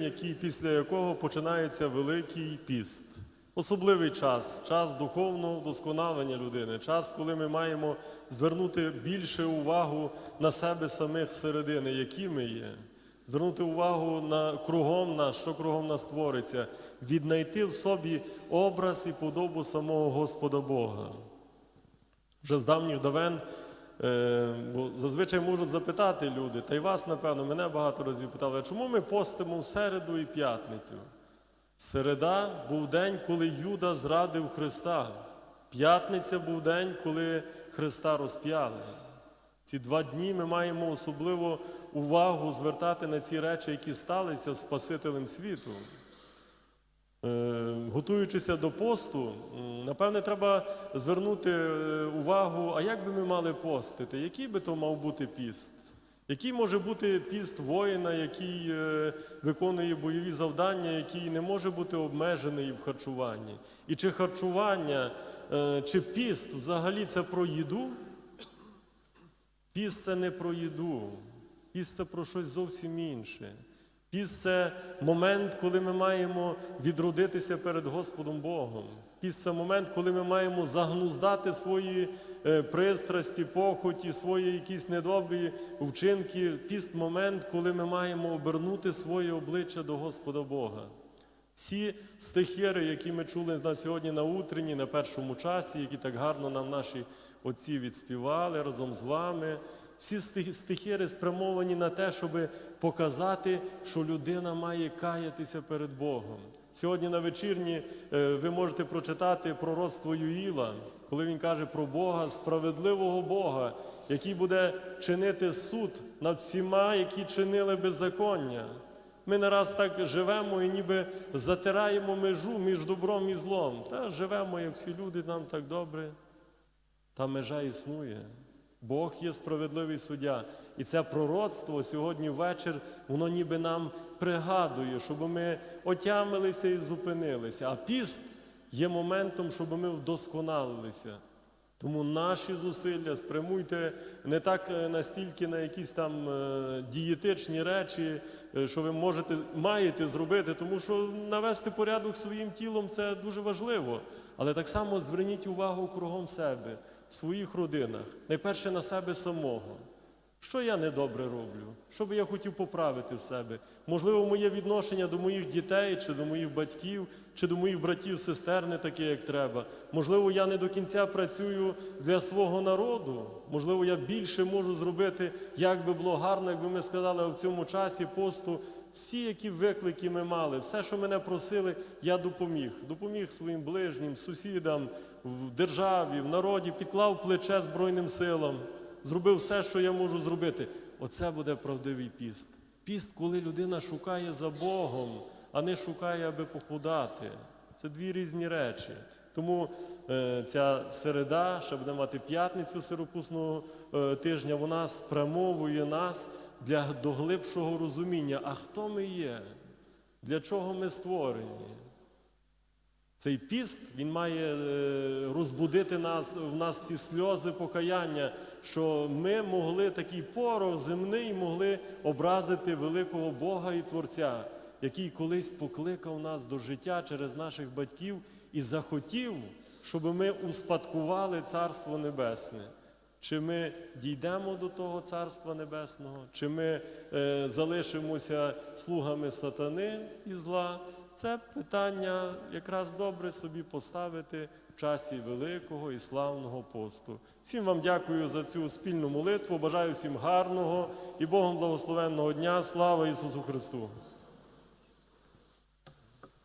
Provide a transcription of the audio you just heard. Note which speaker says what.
Speaker 1: день, який, після якого починається Великий піст. Особливий час, час духовного вдосконалення людини, час, коли ми маємо звернути більше увагу на себе самих середини, які ми є, звернути увагу на кругом нас, що кругом нас твориться, віднайти в собі образ і подобу самого Господа Бога. Вже з давніх давен, бо зазвичай можуть запитати люди, та й вас, напевно, мене багато разів питали, чому ми постимо в середу і п'ятницю? Середа був день, коли Юда зрадив Христа. П'ятниця був день, коли Христа розп'яли. Ці два дні ми маємо особливо увагу звертати на ці речі, які сталися з Спасителем світу. Е, Готуючися до посту, напевне, треба звернути е, увагу, а як би ми мали постити, який би то мав бути піст? Який може бути піст воїна, який е, виконує бойові завдання, який не може бути обмежений в харчуванні? І чи харчування, е, чи піст взагалі це про їду? Піст це не про їду, піст це про щось зовсім інше. Піст це момент, коли ми маємо відродитися перед Господом Богом. Піст це момент, коли ми маємо загнуздати свої е, пристрасті, похоті, свої якісь недобрі вчинки. Піст момент, коли ми маємо обернути своє обличчя до Господа Бога. Всі стихіри, які ми чули на сьогодні на утренні, на першому часі, які так гарно нам наші отці відспівали разом з вами, всі стихіри спрямовані на те, щоб показати, що людина має каятися перед Богом. Сьогодні на вечірні е, ви можете прочитати пророцтво Юїла, коли він каже про Бога, справедливого Бога, який буде чинити суд над всіма, які чинили беззаконня. Ми не раз так живемо і ніби затираємо межу між добром і злом. Та живемо, як всі люди, нам так добре. Та межа існує. Бог є справедливий суддя. І це пророцтво сьогодні ввечір, воно ніби нам пригадує, щоб ми отямилися і зупинилися. А піст є моментом, щоб ми вдосконалилися. Тому наші зусилля спрямуйте не так е, настільки на якісь там е, дієтичні речі, е, що ви можете маєте зробити, тому що навести порядок своїм тілом це дуже важливо. Але так само зверніть увагу кругом себе, в своїх родинах, найперше на себе самого. Що я недобре роблю? Що би я хотів поправити в себе? Можливо, моє відношення до моїх дітей, чи до моїх батьків, чи до моїх братів, сестер не таке, як треба. Можливо, я не до кінця працюю для свого народу. Можливо, я більше можу зробити, як би було гарно, якби ми сказали в цьому часі посту. Всі, які виклики ми мали, все, що мене просили, я допоміг. Допоміг своїм ближнім, сусідам, в державі, в народі, підклав плече Збройним силам зробив все, що я можу зробити. Оце буде правдивий піст. Піст, коли людина шукає за Богом, а не шукає, аби похудати. Це дві різні речі. Тому е, ця середа, ще буде мати п'ятницю сиропусного е, тижня, вона спрямовує нас для до глибшого розуміння, а хто ми є, для чого ми створені. Цей піст він має е, розбудити нас в нас ці сльози покаяння, що ми могли такий порох земний могли образити великого Бога і Творця, який колись покликав нас до життя через наших батьків і захотів, щоб ми успадкували Царство Небесне. Чи ми дійдемо до того Царства Небесного, чи ми е, залишимося слугами сатани і зла? Це питання якраз добре собі поставити в часі великого і славного посту. Всім вам дякую за цю спільну молитву. Бажаю всім гарного і Богом благословенного дня. Слава Ісусу Христу!